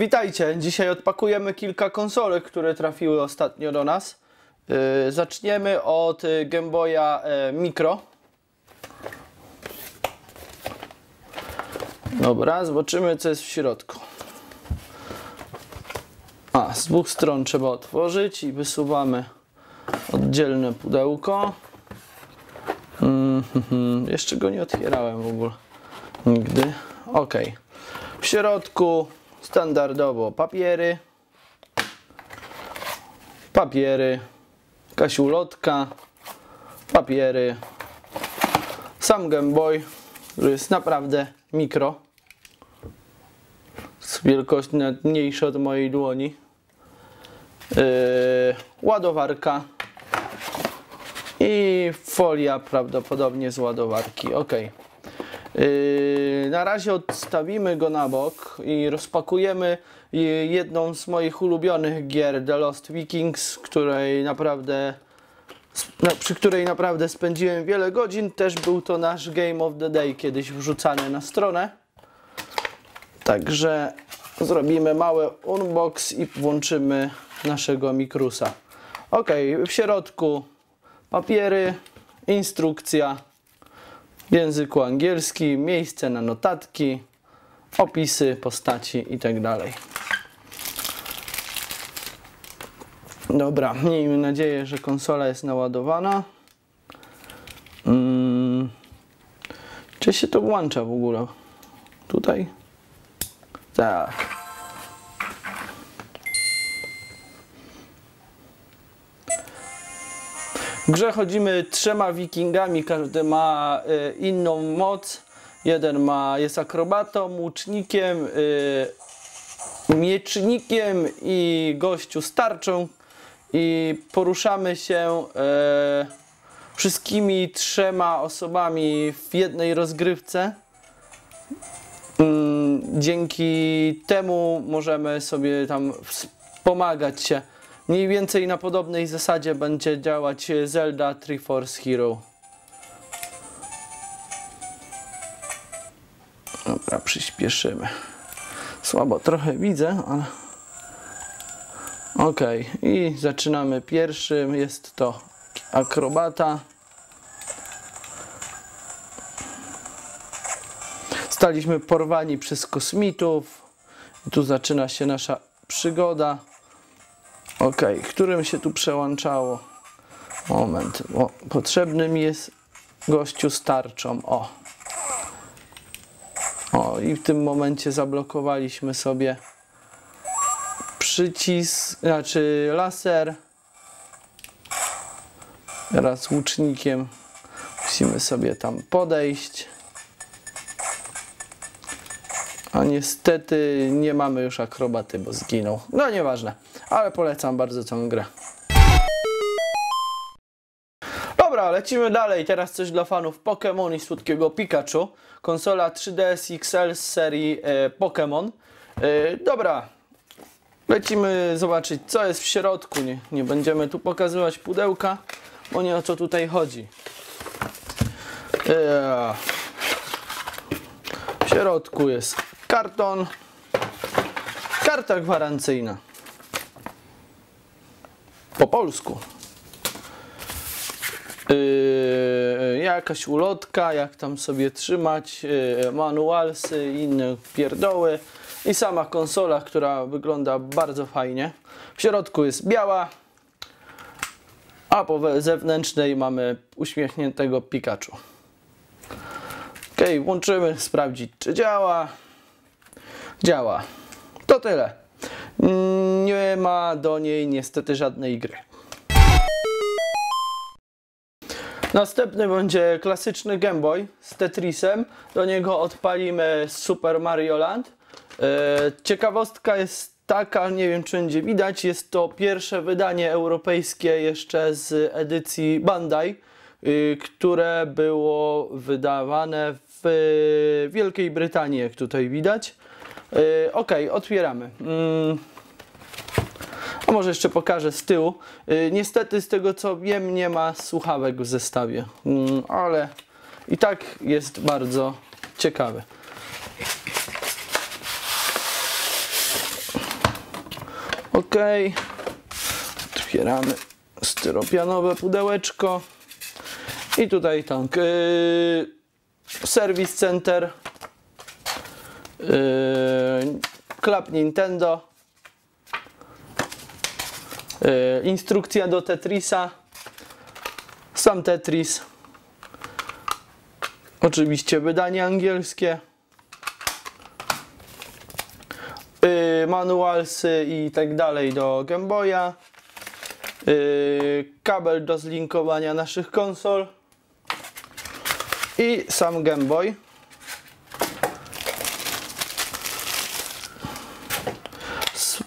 Witajcie! Dzisiaj odpakujemy kilka konsolek, które trafiły ostatnio do nas. Yy, zaczniemy od y, Game Boya e, Micro. Dobra, zobaczymy co jest w środku. A, z dwóch stron trzeba otworzyć i wysuwamy oddzielne pudełko. Mm, hmm, jeszcze go nie otwierałem w ogóle. Nigdy. Ok. W środku standardowo papiery. Papiery. Jakaś ulotka. Papiery. Sam Game Boy, który jest naprawdę mikro. Z wielkości mniejsza od mojej dłoni. Yy, ładowarka i folia prawdopodobnie z ładowarki. Ok. Yy, na razie odstawimy go na bok i rozpakujemy jedną z moich ulubionych gier The Lost Vikings, której naprawdę, przy której naprawdę spędziłem wiele godzin. Też był to nasz Game of the Day kiedyś wrzucany na stronę. Także zrobimy mały unbox i włączymy naszego mikrusa. Ok, w środku papiery, instrukcja w języku angielskim, miejsce na notatki, opisy postaci itd. Dobra, miejmy nadzieję, że konsola jest naładowana. Hmm. Czy się to włącza w ogóle? Tutaj? Tak. Grze chodzimy trzema wikingami, każdy ma y, inną moc. Jeden ma, jest akrobatą, łucznikiem, y, miecznikiem i gościu starczą. I poruszamy się y, wszystkimi trzema osobami w jednej rozgrywce. Mm, dzięki temu możemy sobie tam wspomagać się Mniej więcej na podobnej zasadzie będzie działać Zelda Triforce Hero. Dobra, przyspieszymy. Słabo trochę widzę, ale... Ok, i zaczynamy pierwszym. Jest to akrobata. Staliśmy porwani przez kosmitów. Tu zaczyna się nasza przygoda. Ok, którym się tu przełączało? Moment, bo potrzebny mi jest gościu starczą. O. O, i w tym momencie zablokowaliśmy sobie przycisk, znaczy laser. Teraz łucznikiem musimy sobie tam podejść. A niestety nie mamy już akrobaty, bo zginął. No nieważne, ale polecam bardzo tę grę. Dobra, lecimy dalej. Teraz coś dla fanów Pokémon i słodkiego Pikachu. Konsola 3DS XL z serii e, Pokémon. E, dobra, lecimy zobaczyć co jest w środku. Nie, nie będziemy tu pokazywać pudełka, bo nie o co tutaj chodzi. E, w środku jest karton, karta gwarancyjna. Po polsku. Yy, jakaś ulotka, jak tam sobie trzymać, yy, manualsy, inne pierdoły i sama konsola, która wygląda bardzo fajnie. W środku jest biała, a po zewnętrznej mamy uśmiechniętego Pikachu. Ok, włączymy, sprawdzić czy działa działa. To tyle. Nie ma do niej niestety żadnej gry. Następny będzie klasyczny Game Boy z Tetrisem. Do niego odpalimy Super Mario Land. E, ciekawostka jest taka, nie wiem czy będzie widać, jest to pierwsze wydanie europejskie jeszcze z edycji Bandai, y, które było wydawane w Wielkiej Brytanii, jak tutaj widać. Yy, ok, otwieramy. Yy. A może jeszcze pokażę z tyłu. Yy, niestety z tego co wiem nie ma słuchawek w zestawie, yy, ale i tak jest bardzo ciekawy. Ok. Otwieramy styropianowe pudełeczko. I tutaj tak. Yy, Service Center. Yy, klap Nintendo. Yy, instrukcja do Tetrisa. Sam Tetris. Oczywiście wydanie angielskie. Yy, manualsy i tak dalej do Game Boya. Kabel do zlinkowania naszych konsol. I sam Game Boy.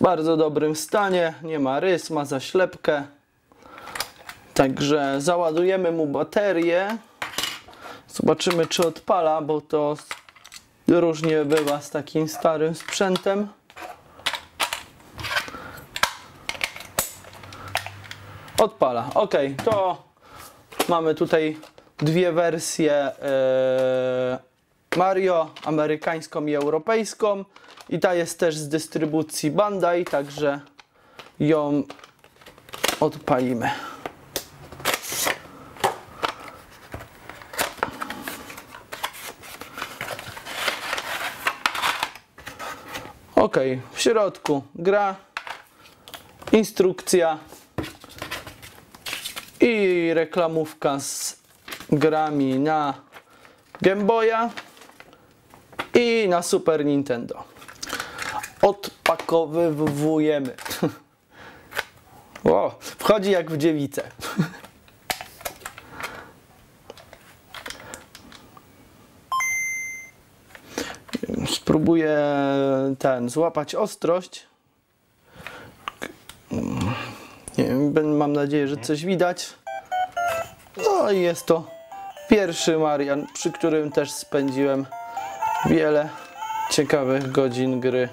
Bardzo dobrym stanie, nie ma rys, ma zaślepkę. Także załadujemy mu baterię. Zobaczymy czy odpala, bo to różnie bywa z takim starym sprzętem. Odpala. Ok, to mamy tutaj dwie wersje e, Mario, amerykańską i europejską. I ta jest też z dystrybucji Bandai, także ją odpalimy. Ok, w środku gra, instrukcja i reklamówka z grami na Game Boya i na Super Nintendo. Odpakowywujemy. O, wchodzi jak w dziewicę. Spróbuję ten złapać ostrość. Nie wiem, mam nadzieję, że coś widać. No i jest to pierwszy Marian, przy którym też spędziłem wiele ciekawych godzin gry.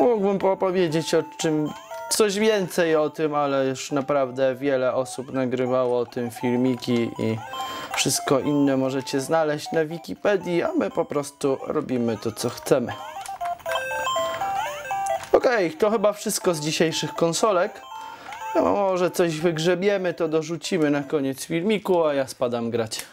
Mógłbym opowiedzieć o czym coś więcej o tym, ale już naprawdę wiele osób nagrywało o tym filmiki i wszystko inne możecie znaleźć na Wikipedii, a my po prostu robimy to co chcemy. Okej, to chyba wszystko z dzisiejszych konsolek. No, może coś wygrzebiemy, to dorzucimy na koniec filmiku, a ja spadam grać.